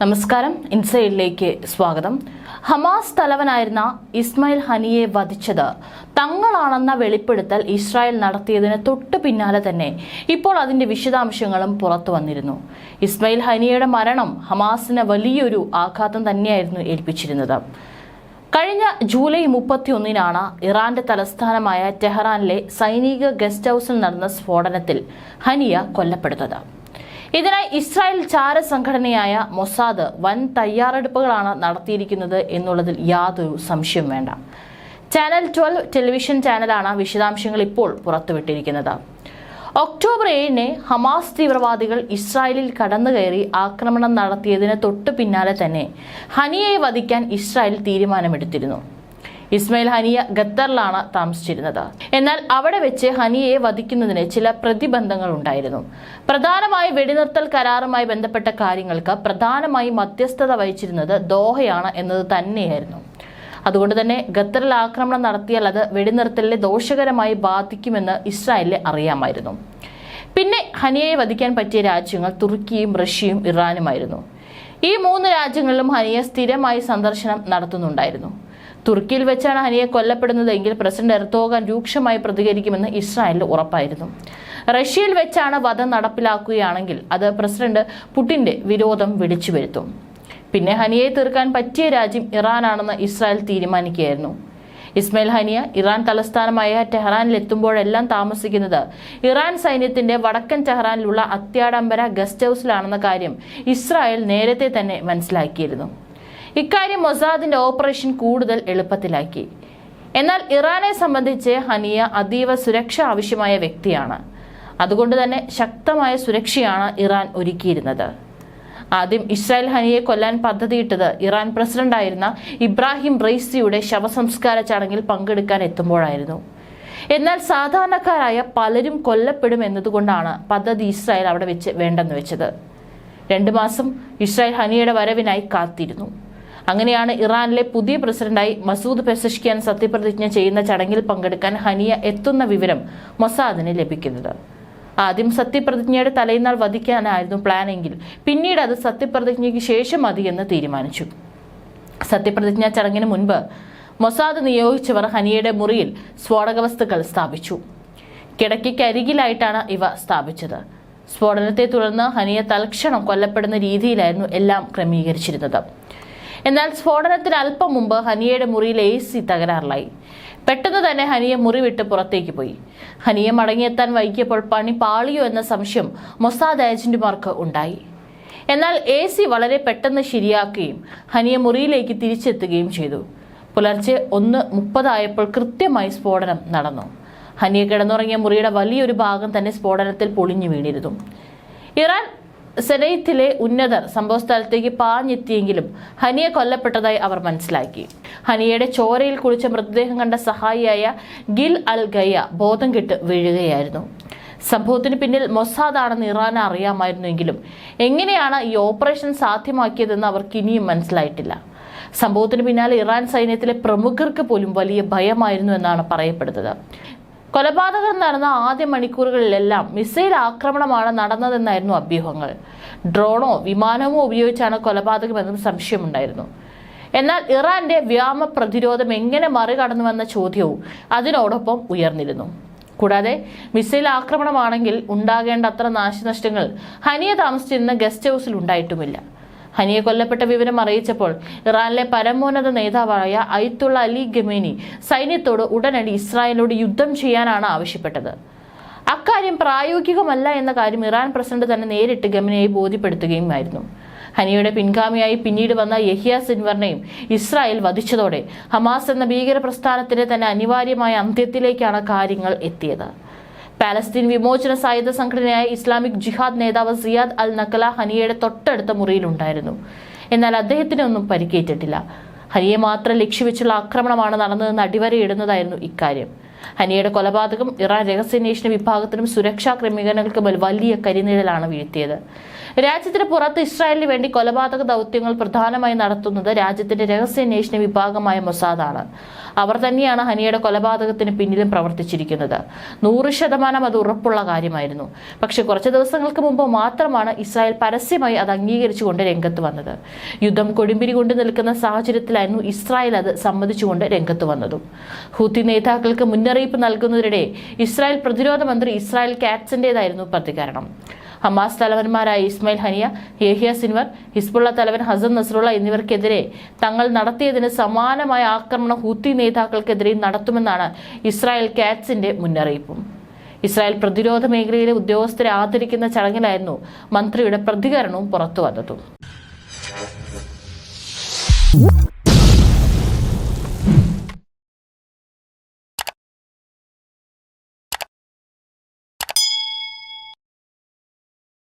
നമസ്കാരം. ഇൻസൈഡിലേക്ക് സ്വാഗതം. ഹമാസ് തലവനായിരുന്ന ഇസ്മായിൽ ഹനിയെ വധിച്ചത് തങ്ങളാണെന്ന വെളിപ്പെടുത്തൽ ഇസ്രായേൽ നടത്തിയതിന് തൊട്ടു പിന്നാലെ തന്നെ ഇപ്പോൾ അതിന്റെ വിശദാംശങ്ങളും പുറത്തു വന്നിരുന്നു. ഇസ്മായിൽ ഹനിയയുടെ മരണം ഹമാസിന് വലിയൊരു ആഘാതം തന്നെയായിരുന്നു ഏൽപ്പിച്ചിരുന്നത്. കഴിഞ്ഞ ജൂലൈ മുപ്പത്തിയൊന്നിനാണ് ഇറാന്റെ തലസ്ഥാനമായ ടെഹ്റാനിലെ സൈനിക ഗസ്റ്റ് ഹൗസിൽ നടന്ന സ്ഫോടനത്തിൽ ഹനിയ കൊല്ലപ്പെടുന്നത്. ഇതിനായി ഇസ്രായേൽ ചാര സംഘടനയായ മൊസാദ് വൻ തയ്യാറെടുപ്പുകളാണ് നടത്തിയിരിക്കുന്നത് എന്നുള്ളതിൽ യാതൊരു സംശയം വേണ്ട. ചാനൽ ട്വൽവ് ടെലിവിഷൻ ചാനലാണ് വിശദാംശങ്ങൾ ഇപ്പോൾ പുറത്തുവിട്ടിരിക്കുന്നത്. ഒക്ടോബർ ഏഴിന് ഹമാസ് തീവ്രവാദികൾ ഇസ്രായേലിൽ കടന്നുകയറി ആക്രമണം നടത്തിയതിന് തൊട്ടു പിന്നാലെ തന്നെ ഹനിയെ വധിക്കാൻ ഇസ്രായേൽ തീരുമാനമെടുത്തിരുന്നു. ഇസ്മായിൽ ഹനിയ ഖത്തറിലാണ് താമസിച്ചിരുന്നത്. എന്നാൽ അവിടെ വെച്ച് ഹനിയയെ വധിക്കുന്നതിന് ചില പ്രതിബന്ധങ്ങൾ ഉണ്ടായിരുന്നു. പ്രധാനമായി വെടിനിർത്തൽ കരാറുമായി ബന്ധപ്പെട്ട കാര്യങ്ങൾക്ക് പ്രധാനമായി മധ്യസ്ഥത വഹിച്ചിരുന്നത് ദോഹയാണ് എന്നത് തന്നെയായിരുന്നു. അതുകൊണ്ട് തന്നെ ഖത്തറിൽ ആക്രമണം നടത്തിയാൽ അത് വെടിനിർത്തലിനെ ദോഷകരമായി ബാധിക്കുമെന്ന് ഇസ്രായേലിന് അറിയാമായിരുന്നു. പിന്നെ ഹനിയയെ വധിക്കാൻ പറ്റിയ രാജ്യങ്ങൾ തുർക്കിയും റഷ്യയും ഇറാനുമായിരുന്നു. ഈ മൂന്ന് രാജ്യങ്ങളിലും ഹനിയ സ്ഥിരമായി സന്ദർശനം നടത്തുന്നുണ്ടായിരുന്നു. തുർക്കിയിൽ വെച്ചാണ് ഹനിയെ കൊല്ലപ്പെടുന്നതെങ്കിൽ പ്രസിഡന്റ് എർത്തോഗാൻ രൂക്ഷമായി പ്രതികരിക്കുമെന്ന് ഇസ്രായേലിന് ഉറപ്പായിരുന്നു. റഷ്യയിൽ വെച്ചാണ് വധം നടപ്പിലാക്കുകയാണെങ്കിൽ അത് പ്രസിഡന്റ് പുടിന്റെ വിരോധം വിളിച്ചു വരുത്തും പിന്നെ ഹനിയെ തീർക്കാൻ പറ്റിയ രാജ്യം ഇറാനാണെന്ന് ഇസ്രായേൽ തീരുമാനിക്കുകയായിരുന്നു. ഇസ്മയിൽ ഹനിയ ഇറാൻ തലസ്ഥാനമായ ടെഹ്റാനിൽ എത്തുമ്പോഴെല്ലാം താമസിക്കുന്നത് ഇറാൻ സൈന്യത്തിന്റെ വടക്കൻ ടെഹ്റാനിലുള്ള അത്യാഡംബര ഗസ്റ്റ് ഹൗസിലാണെന്ന കാര്യം ഇസ്രായേൽ നേരത്തെ തന്നെ മനസ്സിലാക്കിയിരുന്നു. ഇക്കാര്യം മൊസാദിന്റെ ഓപ്പറേഷൻ കൂടുതൽ എളുപ്പത്തിലാക്കി. എന്നാൽ ഇറാനെ സംബന്ധിച്ച് ഹനിയ അതീവ സുരക്ഷ ആവശ്യമായ വ്യക്തിയാണ്. അതുകൊണ്ട് തന്നെ ശക്തമായ സുരക്ഷയാണ് ഇറാൻ ഒരുക്കിയിരുന്നത്. ആദ്യം ഇസ്രായേൽ ഹനിയെ കൊല്ലാൻ പദ്ധതിയിട്ടത് ഇറാൻ പ്രസിഡന്റായിരുന്ന ഇബ്രാഹിം റെയ്സിയുടെ ശവസംസ്കാര ചടങ്ങിൽ പങ്കെടുക്കാൻ എത്തുമ്പോഴായിരുന്നു. എന്നാൽ സാധാരണക്കാരായ പലരും കൊല്ലപ്പെടും എന്നതുകൊണ്ടാണ് പദ്ധതി ഇസ്രായേൽ അവിടെ വെച്ച് വേണ്ടെന്ന് വെച്ചത്. രണ്ടു മാസം ഇസ്രായേൽ ഹനിയുടെ വരവിനായി കാത്തിരുന്നു. അങ്ങനെയാണ് ഇറാനിലെ പുതിയ പ്രസിഡന്റായി മസൂദ് പെസഷ്കിയാൻ സത്യപ്രതിജ്ഞ ചെയ്യുന്ന ചടങ്ങിൽ പങ്കെടുക്കാൻ ഹനിയ എത്തുന്ന വിവരം മൊസാദിന് ലഭിക്കുന്നത്. ആദ്യം സത്യപ്രതിജ്ഞയുടെ തലേന്നാൾ വധിക്കാനായിരുന്നു പ്ലാനെങ്കിൽ പിന്നീട് അത് സത്യപ്രതിജ്ഞയ്ക്ക് ശേഷം മതി എന്ന് തീരുമാനിച്ചു. സത്യപ്രതിജ്ഞ ചടങ്ങിന് മുൻപ് മൊസാദ് നിയോഗിച്ചവർ ഹനിയയുടെ മുറിയിൽ സ്ഫോടക വസ്തുക്കൾ സ്ഥാപിച്ചു കിടക്കയ്ക്കരികിലായിട്ടാണ് ഇവ സ്ഥാപിച്ചത്. സ്ഫോടനത്തെ തുടർന്ന് ഹനിയ തൽക്ഷണം കൊല്ലപ്പെടുന്ന രീതിയിലായിരുന്നു എല്ലാം ക്രമീകരിച്ചിരുന്നത്. എന്നാൽ സ്ഫോടനത്തിന് അല്പം മുമ്പ് ഹനിയയുടെ മുറിയിൽ എ സി തകരാറിലായി. പെട്ടെന്ന് തന്നെ ഹനിയ മുറി വിട്ട് പുറത്തേക്ക് പോയി. ഹനിയ മടങ്ങിയെത്താൻ വൈകിയപ്പോൾ പണി പാളിയോ എന്ന സംശയം മൊസാദ് ഏജന്റുമാർക്ക് ഉണ്ടായി. എന്നാൽ എ സി വളരെ പെട്ടെന്ന് ശരിയാക്കുകയും ഹനിയ മുറിയിലേക്ക് തിരിച്ചെത്തുകയും ചെയ്തു. പുലർച്ചെ ഒന്ന് മുപ്പതായപ്പോൾ കൃത്യമായി സ്ഫോടനം നടന്നു. ഹനിയ കിടന്നുറങ്ങിയ മുറിയുടെ വലിയൊരു ഭാഗം തന്നെ സ്ഫോടനത്തിൽ പൊളിഞ്ഞു വീണിരുന്നു. ഇറാൻ സെനൈത്തിലെ ഉന്നതർ സംഭവസ്ഥലത്തേക്ക് പാഞ്ഞെത്തിയെങ്കിലും ഹനിയെ കൊല്ലപ്പെട്ടതായി അവർ മനസ്സിലാക്കി. ഹനിയയുടെ ചോരയിൽ കുളിച്ച മൃതദേഹം കണ്ട സഹായിയായ ഗിൽ അൽ ഗയ്യ ബോധം കെട്ട് വീഴുകയായിരുന്നു. സംഭവത്തിന് പിന്നിൽ മൊസാദാണെന്ന് ഇറാൻ അറിയാമായിരുന്നുവെങ്കിലും എങ്ങനെയാണ് ഈ ഓപ്പറേഷൻ സാധ്യമാക്കിയതെന്ന് അവർക്ക് ഇനിയും മനസ്സിലായിട്ടില്ല. സംഭവത്തിന് പിന്നാലെ ഇറാൻ സൈന്യത്തിലെ പ്രമുഖർക്ക് പോലും വലിയ ഭയമായിരുന്നു എന്നാണ് പറയപ്പെടുന്നത്. കൊലപാതകം നടന്ന ആദ്യ മണിക്കൂറുകളിലെല്ലാം മിസൈൽ ആക്രമണമാണ് നടന്നതെന്നായിരുന്നു അഭ്യൂഹങ്ങൾ. ഡ്രോണോ വിമാനമോ ഉപയോഗിച്ചാണ് കൊലപാതകമെന്നും സംശയമുണ്ടായിരുന്നു. എന്നാൽ ഇറാന്റെ വ്യോമ പ്രതിരോധം എങ്ങനെ മറികടന്നുവെന്ന ചോദ്യവും അതിനോടൊപ്പം ഉയർന്നിരുന്നു. കൂടാതെ മിസൈൽ ആക്രമണമാണെങ്കിൽ ഉണ്ടാകേണ്ട അത്ര നാശനഷ്ടങ്ങൾ ഹനിയ താമസിച്ചിരുന്ന ഗസ്റ്റ് ഹൗസിൽ ഉണ്ടായിട്ടുമില്ല. ഹനിയെ കൊല്ലപ്പെട്ട വിവരം അറിയിച്ചപ്പോൾ ഇറാനിലെ പരമോന്നത നേതാവായ ഐത്തുള്ള അലി ഗമേനി സൈന്യത്തോട് ഉടനടി ഇസ്രായേലിനോട് യുദ്ധം ചെയ്യാനാണ് ആവശ്യപ്പെട്ടത്. അക്കാര്യം പ്രായോഗികമല്ല എന്ന കാര്യം ഇറാൻ പ്രസിഡന്റ് തന്നെ നേരിട്ട് ഗമനയെ ബോധ്യപ്പെടുത്തുകയുമായിരുന്നു. ഹനിയുടെ പിൻഗാമിയായി പിന്നീട് വന്ന യഹിയ സിൻവറിനെയും ഇസ്രായേൽ വധിച്ചതോടെ ഹമാസ് എന്ന ഭീകര പ്രസ്ഥാനത്തിന്റെ തന്നെ അനിവാര്യമായ അന്ത്യത്തിലേക്കാണ് കാര്യങ്ങൾ എത്തിയത്. പാലസ്തീൻ വിമോചന സായുധ സംഘടനയായ ഇസ്ലാമിക് ജിഹാദ് നേതാവ് സിയാദ് അൽ നക്കല ഹനിയയുടെ തൊട്ടടുത്ത മുറിയിലുണ്ടായിരുന്നു. എന്നാൽ അദ്ദേഹത്തിന് ഒന്നും പരിക്കേറ്റിട്ടില്ല. ഹനിയെ മാത്രം ലക്ഷ്യവെച്ചുള്ള ആക്രമണമാണ് നടന്നതെന്ന് അടിവരയിടുന്നതായിരുന്നു ഇക്കാര്യം. ഹനിയയുടെ കൊലപാതകം ഇറാൻ രഹസ്യാന്വേഷണ വിഭാഗത്തിനും സുരക്ഷാ ക്രമീകരണങ്ങൾക്കും വലിയ കരിനിഴലാണ് വീഴ്ത്തിയത്. രാജ്യത്തിന് പുറത്ത് ഇസ്രായേലിന് വേണ്ടി കൊലപാതക ദൗത്യങ്ങൾ പ്രധാനമായി നടത്തുന്നത് രാജ്യത്തിന്റെ രഹസ്യാന്വേഷണ വിഭാഗമായ മൊസാദാണ് അവർ തന്നെയാണ് ഹനിയുടെ കൊലപാതകത്തിന് പിന്നിലും പ്രവർത്തിച്ചിരിക്കുന്നത്. നൂറ് ശതമാനം അത് ഉറപ്പുള്ള കാര്യമായിരുന്നു. പക്ഷെ കുറച്ച് ദിവസങ്ങൾക്ക് മുമ്പ് മാത്രമാണ് ഇസ്രായേൽ പരസ്യമായി അത് അംഗീകരിച്ചുകൊണ്ട് രംഗത്ത് വന്നത്. യുദ്ധം കൊടുമ്പിരി കൊണ്ട് നിൽക്കുന്ന സാഹചര്യത്തിലായിരുന്നു ഇസ്രായേൽ അത് സമ്മതിച്ചുകൊണ്ട് രംഗത്ത് വന്നതും. ഹൂത്തി നേതാക്കൾക്ക് മുന്നറിയിപ്പ് നൽകുന്നതിനിടെ ഇസ്രായേൽ പ്രതിരോധ മന്ത്രി ഇസ്രായേൽ കാറ്റ്സിന്റെതായിരുന്നു പ്രതികരണം. Hamas തലവന്മാരായ Ismail Haniyeh Yahya Sinwar Hezbollah തലവൻ ഹസൻ നസറുള്ള എന്നിവർക്കെതിരെ തങ്ങൾ നടത്തിയതിന് സമാനമായ ആക്രമണം ഹൂത്തി നേതാക്കൾക്കെതിരെ നടത്തുമെന്നാണ് ഇസ്രായേൽ കാറ്റ്സിന്റെ മുന്നറിയിപ്പും. ഇസ്രായേൽ പ്രതിരോധ മേഖലയിലെ ഉദ്യോഗസ്ഥരെ ആദരിക്കുന്ന ചടങ്ങിലായിരുന്നു മന്ത്രിയുടെ പ്രതികരണവും പുറത്തു വന്നതും